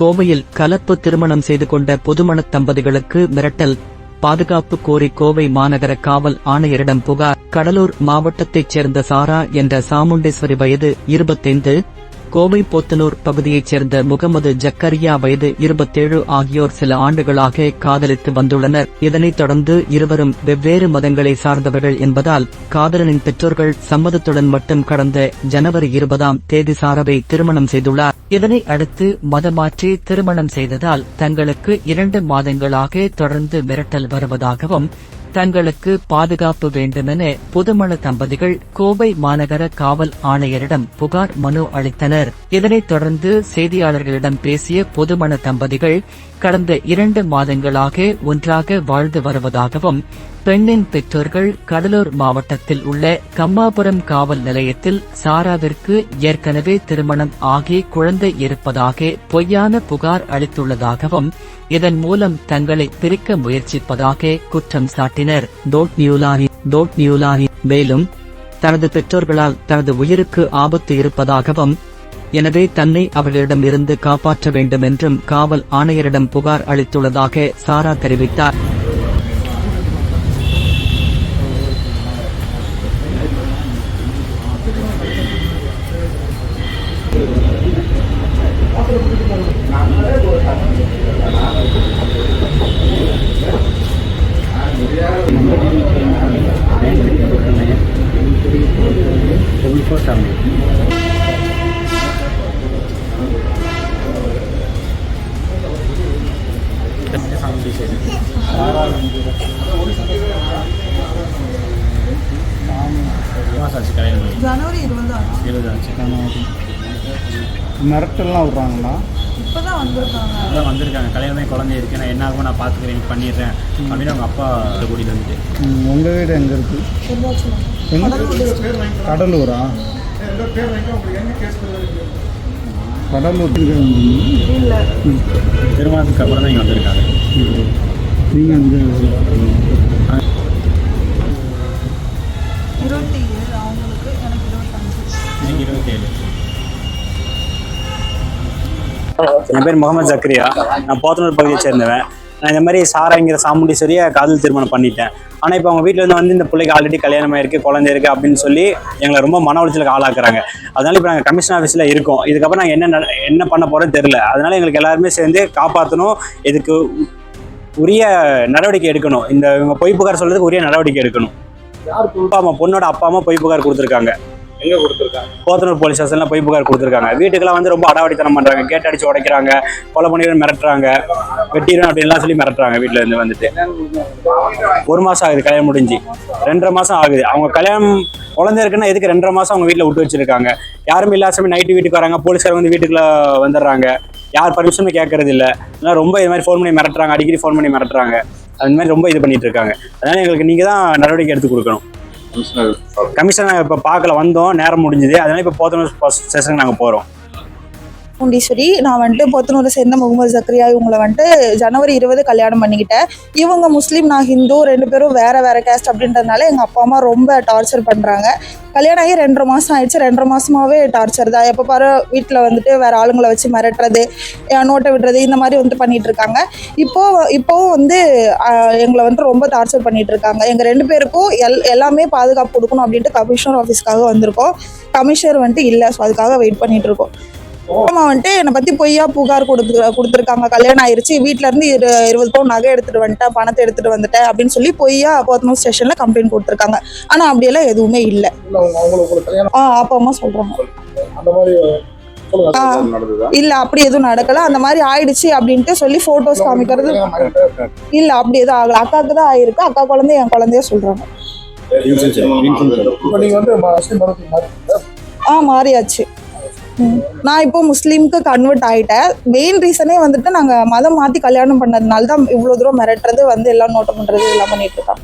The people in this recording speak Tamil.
கோவையில் கலப்பு திருமணம் செய்து கொண்ட பொதுமணத் தம்பதிகளுக்கு மிரட்டல். பாதுகாப்பு கோரி கோவை மாநகர காவல் ஆணையரிடம் புகார். கடலூர் மாவட்டத்தைச் சேர்ந்த சாரா என்ற சாமுண்டேஸ்வரி வயது இருபத்தைந்து கோவை போத்தனூர் பகுதியைச் சேர்ந்த முகமது ஜக்கரியா வயது இருபத்தேழு ஆகியோர் சில ஆண்டுகளாக காதலித்து வந்துள்ளனர். இதனைத் தொடர்ந்து இருவரும் வெவ்வேறு மதங்களை சார்ந்தவர்கள் என்பதால் காதலனின் பெற்றோர்கள் சம்மதத்துடன் மட்டும் கடந்த ஜனவரி இருபதாம் தேதி சாரவை திருமணம் செய்துள்ளார். இதனை அடுத்து மதமாற்றி திருமணம் செய்ததால் தங்களுக்கு இரண்டு மாதங்களாக தொடர்ந்து மிரட்டல் வருவதாகவும் தங்களுக்கு பாதுகாப்பு வேண்டுமென புதுமண தம்பதிகள் கோவை மாநகர காவல் ஆணையரிடம் புகார் மனு அளித்தனர். இதனைத் தொடர்ந்து செய்தியாளர்களிடம் பேசிய புதுமண தம்பதிகள் கடந்த இரண்டு மாதங்களாக ஒன்றாக வாழ்ந்து வருவதாகவும் பெண்ணின் பெற்றோர்கள் கடலூர் மாவட்டத்தில் உள்ள கம்மாபுரம் காவல் நிலையத்தில் சாராவிற்கு ஏற்கனவே திருமணம் ஆகி குழந்தை இருப்பதாக பொய்யான புகார் அளித்துள்ளதாகவும் இதன் மூலம் தங்களை பிரிக்க முயற்சிப்பதாக குற்றம் சாட்டினர். டோட் நியூலானி டோட் நியூலானி மேலும் தனது பெற்றோர்களால் தனது உயிருக்கு ஆபத்து இருப்பதாகவும் எனவே தன்னை அவர்களிடம் இருந்து காப்பாற்ற வேண்டும் என்றும் காவல் ஆணையரிடம் புகார் அளித்துள்ளதாக சாரா தெரிவித்தார். ஆச்சு பண்ணி ஜனவரி இருபதாம். இருபது ஆச்சு மிரட்டல்லாம் விட்றாங்களா? வந்திருக்காங்க. அதான் வந்திருக்காங்க. கல்யாணமே குழந்தை இருக்கு. நான் என்ன ஆகும் நான் பார்த்துக்கிறேன். நீ பண்ணிடுறேன். அப்படின்னு அவங்க அப்பா கூட்டிகிட்டு வந்துட்டு. உங்கள் வீடு எங்கே இருக்குது கடலூரா கடலூர்? இல்லை. திருமணத்துக்கு அப்புறம் தான் இங்கே வந்திருக்காங்க. நீங்கள் அங்கே இருபத்தி ஏழு அவங்களுக்கு எனக்கு இருபத்தஞ்சு. எனக்கு இருபத்தேழு. என் பேர் முகமது ஜக்ரியா. நான் போத்தனூர் பகுதியை சேர்ந்தவன். நான் இந்த மாதிரி சாராங்கிற சாமுண்டீஸ்வரியை காதல் திருமணம் பண்ணிட்டேன். ஆனால் இப்போ அவங்க வீட்டில் இருந்து வந்து இந்த பிள்ளைக்கு ஆல்ரெடி கல்யாணம் ஆயிருக்கு குழந்தை இருக்கு அப்படின்னு சொல்லி எங்களை ரொம்ப மன உளைச்சலுக்கு ஆளாக்குறாங்க. அதனால இப்போ நாங்கள் கமிஷன் ஆஃபீஸில் இருக்கோம். இதுக்கப்புறம் நாங்கள் என்ன நட- என்ன பண்ண போகிறோம்னு தெரில அதனால எங்களுக்கு எல்லாருமே சேர்ந்து காப்பாற்றணும் இதுக்கு உரிய நடவடிக்கை எடுக்கணும். இந்த இவங்க பொய் புகார் சொல்றதுக்கு உரிய நடவடிக்கை எடுக்கணும். அப்பா அம்மா பொண்ணோட அப்பா அம்மா பொய் புகார் கொடுத்துருக்காங்க. எங்க கொடுத்துருக்காங்க? போத்தனூர் போலீஸ் ஸ்டேஷன்ல போய் புகார் கொடுத்துருக்காங்க. வீட்டுக்கெல்லாம் வந்து ரொம்ப அடாவடித்தனம் பண்றாங்க. கேட் அடிச்சு உடைக்கிறாங்க. கொலை பண்ணிடுவேன் மிரட்டுறாங்க. வெட்டிடும் அப்படின்லாம் சொல்லி மிரட்டுறாங்க வீட்டுல இருந்து வந்துட்டு. ஒரு மாசம் ஆகுது கல்யாணம் முடிஞ்சு. ரெண்டரை மாசம் ஆகுது. அவங்க கல்யாணம் குழந்தை இருக்குன்னா எதுக்கு ரெண்டரை மாசம் அவங்க வீட்டுல விட்டு வச்சிருக்காங்க? யாரும் இல்லாத சமயம் நைட்டு வீட்டுக்கு வராங்க. போலீஸ்காரங்க வந்து வீட்டுக்குள்ள வந்துடுறாங்க. யார் பர்மிஷனும் கேட்கறது இல்லை. அதனால ரொம்ப இது மாதிரி ஃபோன் பண்ணி மிரட்டுறாங்க. அடிக்கடி ஃபோன் பண்ணி மிரட்டுறாங்க. அந்த மாதிரி ரொம்ப இது பண்ணிட்டு இருக்காங்க. அதனால எங்களுக்கு நீங்க தான் நடவடிக்கை எடுத்து கொடுக்கணும். கமிஷனர் இப்போ பார்க்கல வந்தோம் நேரம் முடிஞ்சது. அதனால இப்போ போத்தனூர் ஸ்டேஷனுக்கு நாங்கள் போகிறோம் குண்டீஸ்வரி நான் வந்துட்டு போத்தனூரை சேர்ந்த முகமது ஜக்ரியா இவங்களை வந்துட்டு ஜனவரி இருபது கல்யாணம் பண்ணிக்கிட்டேன். இவங்க முஸ்லீம் நான் ஹிந்து ரெண்டு பேரும் வேற வேற கேஸ்ட் அப்படின்றதுனால எங்கள் அப்பா அம்மா ரொம்ப டார்ச்சர் பண்ணுறாங்க கல்யாணம் ஆகி ரெண்டரை மாதம் ஆயிடுச்சு. ரெண்டரை மாசமாவே டார்ச்சர் தான். எப்போ பாரு வீட்டில் வந்துட்டு வேற ஆளுங்களை வச்சு மிரட்டுறது நோட்டை விடுறது இந்த மாதிரி வந்து பண்ணிட்டு இருக்காங்க. இப்போ இப்போவும் வந்து எங்களை வந்துட்டு ரொம்ப டார்ச்சர் பண்ணிட்டு இருக்காங்க. எங்கள் ரெண்டு பேருக்கும் எல் எல்லாமே பாதுகாப்பு கொடுக்கணும் அப்படின்ட்டு கமிஷனர் ஆஃபீஸ்க்காக வந்திருக்கோம். கமிஷனர் வந்துட்டு இல்லை. ஸோ அதுக்காக வெயிட் பண்ணிட்டு இருக்கோம். அம்மா வந்துட்டு என்னை பத்தி பொய்யா புகார் கொடுத்து கொடுத்துருக்காங்க. கல்யாணம் ஆயிருச்சு. வீட்ல இருந்து இரு இருபது பவுன் நகை எடுத்துட்டு வந்துட்டேன். பணத்தை எடுத்துட்டு வந்துட்டேன் அப்படின்னு சொல்லி பொய்யா போத்தனூர் ஸ்டேஷன்ல கம்ப்ளைண்ட் கொடுத்துருக்காங்க. ஆனா அப்படியெல்லாம் எதுவுமே இல்லை. ஆ அப்பா அம்மா சொல்றாங்க. அந்த மாதிரி ஆ. நடந்ததா? இல்ல அப்படி எதுவும் நடக்கல. அந்த மாதிரி ஆயிடுச்சு அப்படின்ட்டு சொல்லி போட்டோஸ் காமிக்கிறது இல்ல அப்படி எதுவும் ஆகல. அக்காவுக்கு தான் ஆயிருக்கு. அக்கா குழந்தை என் குழந்தைய சொல்றாங்க? ஆ மாறியாச்சு. நான் இப்போ முஸ்லீம்க்கு கன்வெர்ட் ஆயிட்டேன். மெயின் ரீசனே வந்துட்டு நாங்க மதம் மாத்தி கல்யாணம் பண்ணதுனால தான் இவ்வளவு தூரம் மிரட்டுறது வந்து எல்லாம் நோட்டம் பண்றது எல்லாம் பண்ணிட்டு இருக்கோம்